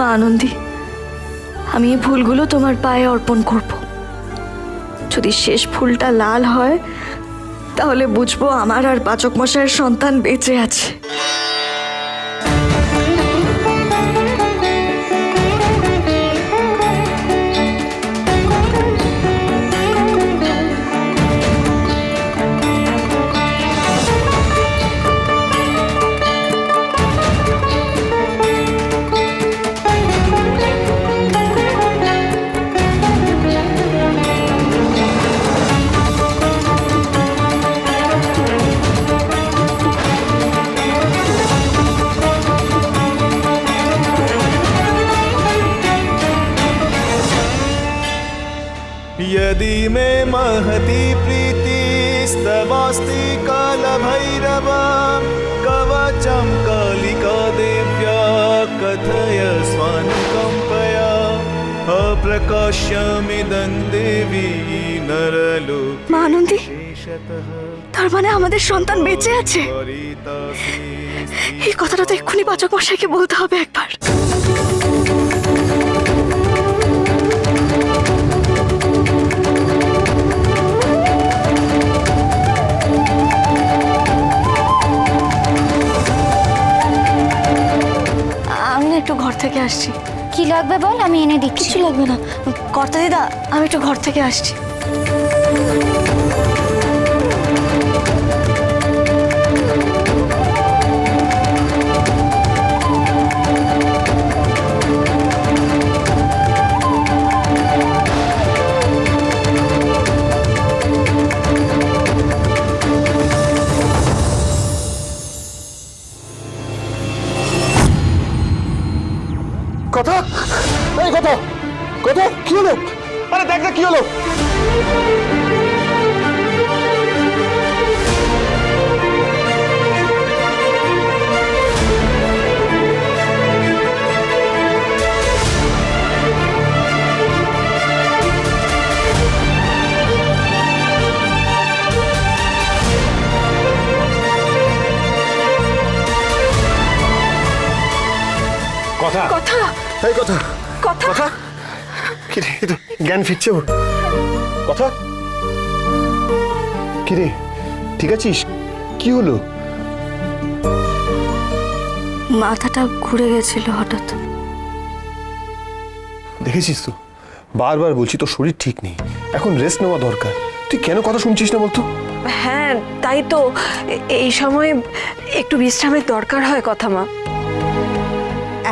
মা আনন্দী, আমি এই ফুলগুলো তোমার পায়ে অর্পণ করব। যদি শেষ ফুলটা লাল হয়, তাহলে বুঝব আমার আর পাচক মশাইয়ের সন্তান বেঁচে আছে। यदि मे महती प्रीतिस्तवास्ति कालभैरव कवचं कालिका देव्या कथय स्वानुकम्पया अप्रकाश्यमिदं देवी नरलोक মা আনন্দী शेषतः তার মানে আমাদের সন্তান বেঁচে আছে परितासि এই কথাটা তো এক্ষুনি পাচক মশাইকে বলতে হবে একবার থেকে আসছি। কি লাগবে বল? আমি এনে দিই কিছু লাগবে না। কর্তা দিদা আমি একটু ঘর থেকে আসছি। কথা? এই কথা কথা কি হলো? আরে দেখ না কি হলো? কথা। কথা। এই কথা। কথা? কথা? কি রে এ তো জ্ঞান ফিরছে কথা? কি রে ঠিক আছিস? কি হলো? মাথাটা ঘুরে গেছিল হঠাৎ। দেখেছিস তো? বারবার বলছি তোর শরীর ঠিক নেই। এখন রেস্ট নেওয়া দরকার। তুই কেন কথা শুনছিস না বলতো? হ্যাঁ তাই তো। এই সময় একটু বিশ্রামের দরকার হয় কথা মা।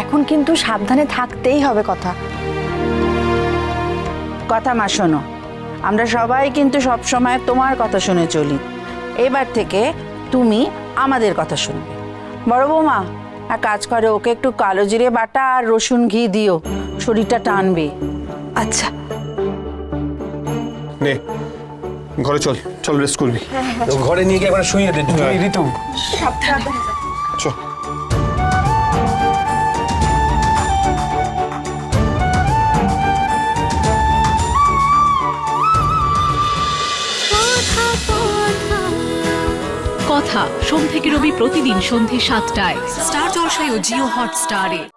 এখন কিন্তু সাবধানে থাকতেই হবে কথা। কথা মা শোনো। আমরা সবাই কিন্তু সব সময় তোমার কথা শুনে চলি। এবার থেকে তুমি আমাদের কথা শুনবে। বড় বৌমা এক কাজ করে ওকে একটু কালো জিরে বাটা আর রসুন ঘি দিও। শরীরটা টানবে। আচ্ছা। নে ঘরে চল চল রেস্ট করবি। ঘরে নিয়ে গিয়ে একবার শুয়ে দে ঋতু। চল। কথা। সোম থেকে রবি প্রতিদিন সন্ধে সাতটায়। স্টার জলসায় ও জিও হটস্টারে।